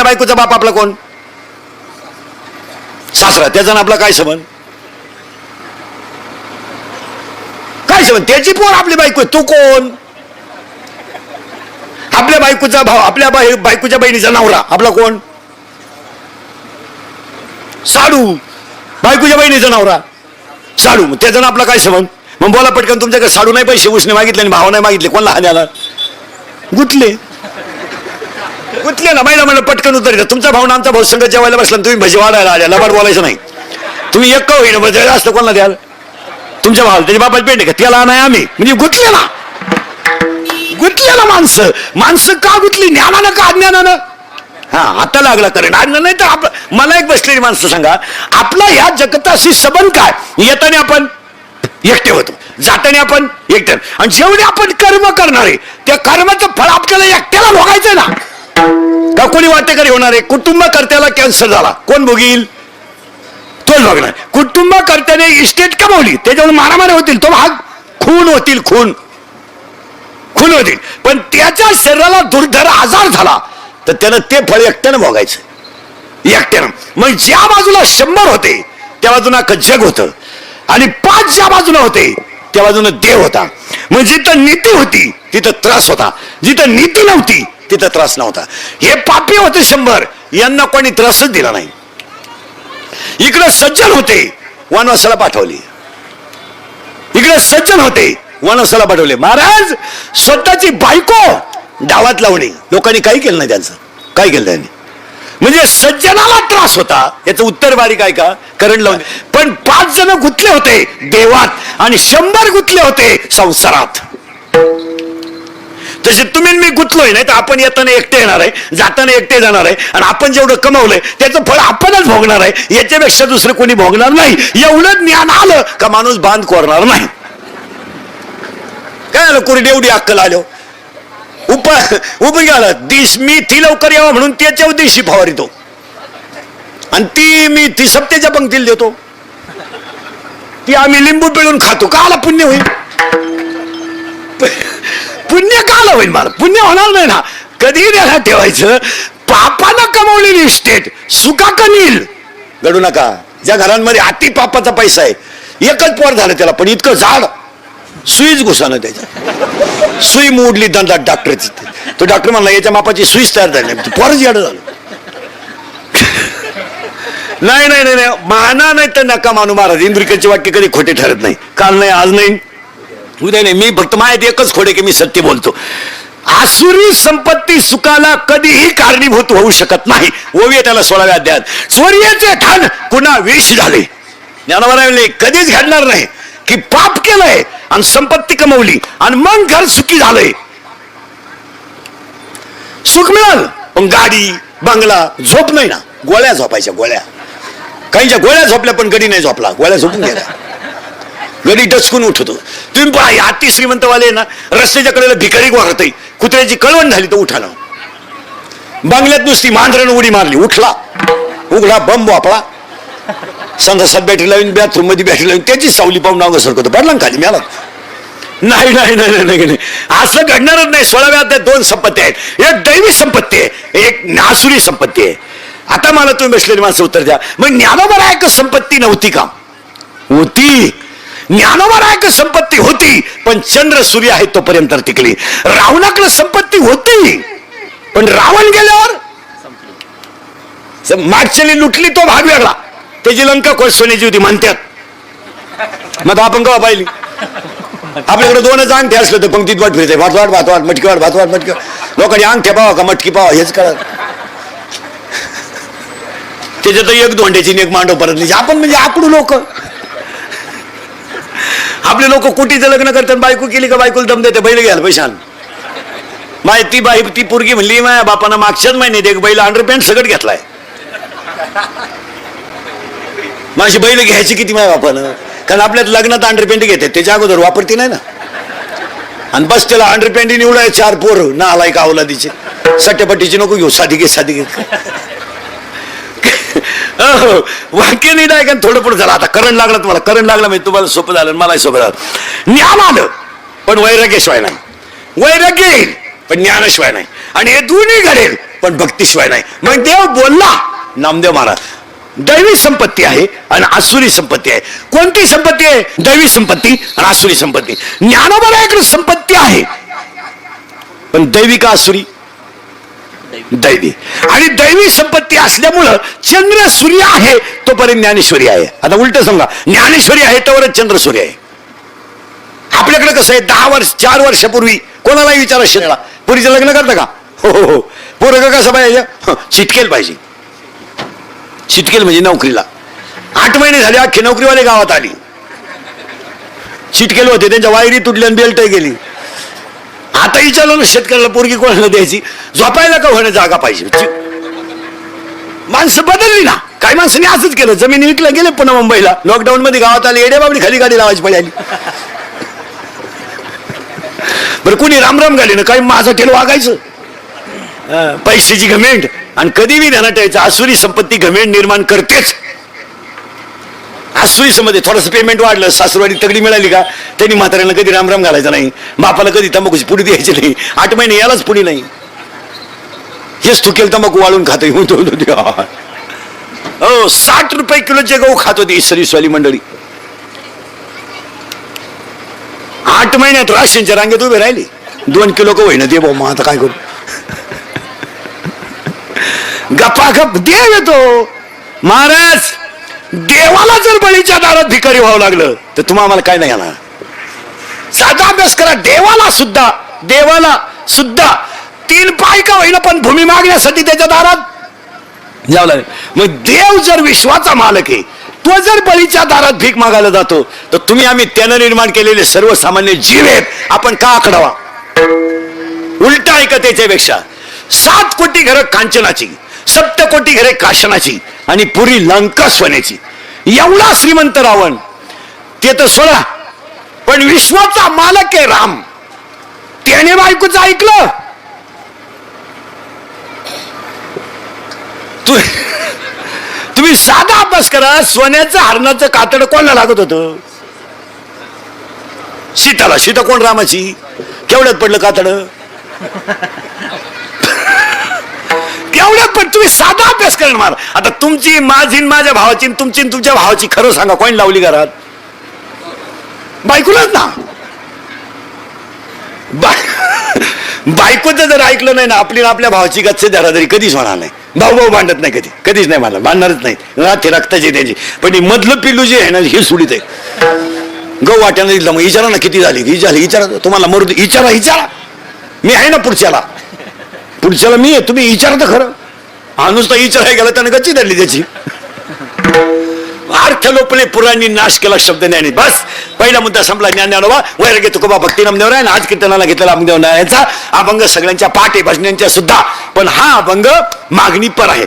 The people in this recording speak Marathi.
आपल्या बायकोचा बाप आपला कोण? सासरा त्याचा आपला काय संबंध? काय संबंध? त्याची पोर आपली बायको तू कोण? आपल्या बायकोचा भाव आपल्या बाई- बायकोच्या बहिणीचा नवरा आपला कोण? साडू बायकोच्या बहिणीचा नवरा. साडू त्याचा आपला काय संबंध? मग बोला पटकन तुमच्याकडे साडू नाही पैसे उसने मागितले आणि भाव नाही मागितले कोणाला हाण्याला गुतले गुंतले ना महिला म्हणलं पटकन उतर तुमचा भाऊ आमचा भाऊ संघ जेवायला बसला तुम्ही भजी वाढायला आल्या. लबाड बोलायचं नाही. तुम्ही एक होईल म्हणजे जास्त कोणाला द्याल? तुमच्या भावाला त्याच्या बाबा पेंट का त्याला नाही आम्ही. म्हणजे गुंतले ना. गुंतले ना माणसं. माणसं का गुंतली? ज्ञानानं का अज्ञानानं? हा आता लागला करेन अज्ञान नाही तर आप- मला एक बसलेली माणसं सांगा. आपला ह्या जगताशी संबंध काय? येताना आपण एकटे होतो. जाताना आपण एकटे. आणि जेवढे आपण कर्म करणारे त्या कर्माचं फळ आपल्याला एकट्याला भोगायचं ना. का कोणी वाटेकरी होणार आहे? कुटुंब कर्त्याला कॅन्सर झाला. कोण भोगील? तोच बघणार कुटुंब कर्त्याने इस्टेट कमावली. त्याच्यावर मारामारी होतील. तो भाग खून होतील खून. खून होतील. पण त्याच्या शरीराला दुर्धर आजार झाला. तर त्यानं ते फळ एकट्यानं भोगायचं. एकट्यानं. मग ज्या बाजूला शंभर होते त्या बाजून जग होतं. आणि पाच ज्या बाजूला होते त्या बाजूनं देव होता. मग जिथं नीती होती तिथं त्रास होता. जिथं नीती नव्हती तिथं त्रास नव्हता. हे पापी होते शंभर. यांना कोणी त्रासच दिला नाही. इकडे सज्जन होते वनवासाला पाठवली. इकडे सज्जन होते वनवासाला पाठवले. महाराज स्वतःची बायको डावात लावणे. लोकांनी काही केलं नाही त्यांचं. काय केलं त्यांनी म्हणजे सज्जनाला त्रास होता. याचं उत्तर बारीक आहे का? करंट लावून. पण पाच जण गुंतले होते देवात आणि शंभर गुंतले होते संसारात. तसे तुम्ही मी गुंतलोय नाही तर आपण येताना एकटे येणार आहे जाताना एकटे जाणार आहे आणि आपण जेवढं कमवलंय त्याचं फळ आपणच भोगणार आहे. याच्यापेक्षा दुसरं कोणी भोगणार नाही. एवढं ज्ञान आलं का माणूस बांध कोरणार नाही. काय आलं कोणी एवढी अक्कल आलो हो? उप उप गेलं दिस मी ती लवकर यावं म्हणून त्याच्यावर दिवशी फवारितो आणि ती मी ती सप्तेच्या पंक्तीला देतो. ती आम्ही लिंबू पिळून खातो. का आला पुण्य होईल. पुण्य का आलं होईल मला? पुण्य होणार नाही ना. कधी त्याला ठेवायचं? पापानं कमवलेली इस्टेट सुका कनील घडू नका. ज्या घरांमध्ये अति पापाचा पैसा आहे एकच पोर झालं त्याला पण इतकं झाड सुईच घुसानं त्याच्या. सुई मोडली दंडात डॉक्टरची तो डॉक्टर म्हणला याच्या मापाची सुईच तयार झाली पोरच येडं झालं. नाही नाही नाही नाही. माना नाही तर नका मानू महाराज. इंद्रिकेचे वाक्य कधी खोटे ठरत नाही. काल नाही आज नाही. उद्या नाही मी फक्त माहिती एकच खोडे की मी सत्य बोलतो. आसुरी संपत्ती सुखाला कधीही कारणीभूत होऊ शकत नाही. ओवी त्याला सोळाव्या अध्यायात. स्वर्याचे ठाण पुन्हा विष झाले. ज्ञानवराले कधीच घडणार नाही की पाप केलंय आणि संपत्ती कमवली आणि मग घर सुखी झालंय. सुख मिळालं पण गाडी बंगला झोप नाही ना. गोळ्या झोपायच्या गोळ्या. काहींच्या गोळ्या झोपल्या पण गडी नाही झोपला. गोळ्या झोपून गेल्या. गडी डचकून उठतो. तुम्ही पहा या अति श्रीमंतवाले ना रस्त्याच्या कडेला भिकारी वाहत कुत्र्याची कळवण झाली तर उठाला बंगल्यात नुसती मांजरानं उडी मारली उठला. उघडा बंब वापरा संघासात बॅटरी लावून बॅथरूममध्ये बॅटरी लावून त्याची सावली पाहून नाव सरकतो पडला खाली? मिळाला नाही नाही नाही नाही नाही असं घडणारच नाही. सोळाव्या अध्यायात दोन संपत्ती आहेत. एक दैवी संपत्ती आहे एक नासुरी संपत्ती आहे. आता मला तुम्ही बसलेली माणसं उत्तर द्या. मग ज्ञानावर आहे का संपत्ती नव्हती का? होती. ज्ञानोबरायक संपत्ती होती पण चंद्र सूर्य आहे तोपर्यंत टिकली. रावणाकडे संपत्ती होती पण रावण गेल्यावर मागच्याने लुटली तो भाग वेगळा. त्याची लंका कोण सोन्याची होती म्हणतात. मग आपण कवा पाहिली? आपल्याकडे दोनच अंगठे असले तर पंक्तीत वाट फिरते. भात वाट भात वाट मटकी वाट भात वाट मटकी लोकांनी अंगठे पावा का मटकी पावा हेच कळत त्याच्यात एक दोंड्याची एक मांडव परत आपण म्हणजे आकडू लोक. आपले लोक कुटीचं लग्न करतात? बायको केली का बायकोला दम देते? बैल घ्यायला पैशान माय ती बाई ती पोरगी म्हणली माझ्या बापानं मागच्याच महिन्यात एक बैल अंडर पॅन्ट सगळं घेतलाय. माझी बैल घ्यायची किती माझ्या बापानं? कारण आपल्यात लग्नात अंडरपॅन्ट घेते. त्याच्या अगोदर वापरती नाही ना. आणि बस त्याला अंडरपॅन्ट निवडाय चार पोर. ना आलाय का अवलादीचे सट्ट्यापट्टीची नको घेऊ. साधी घे साधी घे. हो, वाक्य नाही आहे का थोडं पुढे झालं. आता करंट लागला तुम्हाला. करंट लागला म्हणजे तुम्हाला सोपं झालं मलाही सोपं झालं. ज्ञान आलं पण वैराग्यशिवाय नाही. वैराग्य येईल पण ज्ञानाशिवाय नाही. आणि हे दोन्ही घडेल पण भक्तीशिवाय नाही. मग देव बोलला नामदेव महाराज दैवी संपत्ती आहे आणि आसुरी संपत्ती आहे. कोणती संपत्ती आहे? दैवी संपत्ती आणि आसुरी संपत्ती. ज्ञानोबराकडे संपत्ती आहे पण दैवी का आसुरी? दैवी. आणि दैवी संपत्ती असल्यामुळं चंद्र सूर्य आहे तोपर्यंत ज्ञानेश्वरी आहे. आता उलट सांगा ज्ञानेश्वरी आहे तोवरच चंद्र सूर्य आहे. आपल्याकडे कसं आहे दहा वर्ष चार वर्षापूर्वी कोणालाही विचारा शिरला. पुरीचं लग्न करता का? हो हो हो. पोरग कसं पाहिजे? चिटकेल पाहिजे. चिटकेल म्हणजे नोकरीला. आठ महिने झाले अख्खी नोकरीवाले गावात आली. चिटकेल होते त्यांच्या वायरी तुटल्या आणि बेल्ट गेली. आता विचारलं ना शेतकऱ्याला पोरगी कोणाला द्यायची? झोपायला का होण्या जागा पाहिजे? माणसं बदलली ना. काही माणसांनी असंच केलं. जमीन विकलं गेले पुन्हा मुंबईला. लॉकडाऊन मध्ये गावात आले एडे बाबडी खाली गाडी लावायची पडली आली. बरं कोणी रामराम गाडी ना काही माझं ठेल वागायचं? पैशाची घमेंट. आणि कधी बी ध्यानात ठेवायचं असुरी संपत्ती घमेंट निर्माण करतेच. आज सुईसमध्ये थोडंसं पेमेंट वाढलं सासूरवाडी तगडी मिळाली का? त्यांनी म्हाताऱ्यांना कधी रामराम घालायचा नाही. बापाला कधी तंबाखूची पुडी द्यायची नाही. आठ महिने यालाच पुढे नाही. हेच तू केलं तंबाखू वाळून खातो हो साठ रुपये किलोचे गहू खात होती इसरीसवाली मंडळी. आठ महिन्यात राशींच्या रांगेत उभे राहिली. दोन किलो गहू होईना दे भाऊ मग आता काय करू? गप्पा गप देव येतो महाराज देवाला जर बळीच्या दारात भिकारी व्हावं लागलं तर तुम्हा आम्हाला काय नाही येणार. साधा अभ्यास करा देवाला सुद्धा देवाला सुद्धा तीन पाय का होईना पण भूमी मागण्यासाठी त्याच्या दारात यावं लागेल. मग देव जर विश्वाचा मालक आहे तो जर बळीच्या दारात भीक मागायला जातो तर तुम्ही आम्ही त्यानं निर्माण केलेले सर्वसामान्य जीव आहेत. आपण का आकडावा? उलटा ऐकत त्याच्यापेक्षा. सात कोटी घरं कांचनाची सप्त कोटी घरे काशनाची आणि पुरी लंका सोन्याची. एवढा श्रीमंत रावण. ते तर सोडा. पण विश्वाचा मालक आहे राम. त्याने ऐकूच ऐकलं. तू तुम्ही साधा अभ्यास करा. सोन्याचं हरणाचं कातड कोणाला लागत होतं? सीताला. सीता कोण रामाची? केवढ्यात पडलं कातड? केवढ्यात पण तुम्ही साधा अभ्यास करणार आता तुमची माझी माझ्या भावाची तुमची तुमच्या भावाची खरं सांगा कोण लावली घरात? बायकोलाच ना. बायकोचं जर ऐकलं नाही ना आपली आपल्या भावाची गच्चे धराधरी कधीच होणार नाही. भाऊ भाऊ भांडत नाही कधी कधीच नाही मला भांडणारच नाही. राहते रक्ताची त्याची. पण ही मधलं पिल्लू जे आहे ना हे सुडीत आहे. गहू वाट्यानं दिलं मग विचारा ना किती झाली ही झाली विचारा तुम्हाला मरू इचारा विचारा विचारा मी आहे ना पुढच्याला. पुढच्याला मी आहे तुम्ही विचारा तर खरं. हा नुसता विचारायला गेला त्यानं गच्ची धरली त्याची. अर्थ लोपले पुराणी नाश केला शब्द ज्ञानी. बस पहिला मुद्दा संपला ज्ञान ज्ञानोबा वैराग्य तुकोबा भक्ती नामदेव आहे आज कीर्तनाला घेतलेला नामदेव नारायणचा अभंग सगळ्यांच्या पाठे भजन्यांच्या सुद्धा. पण हा अभंग मागणी पर आहे.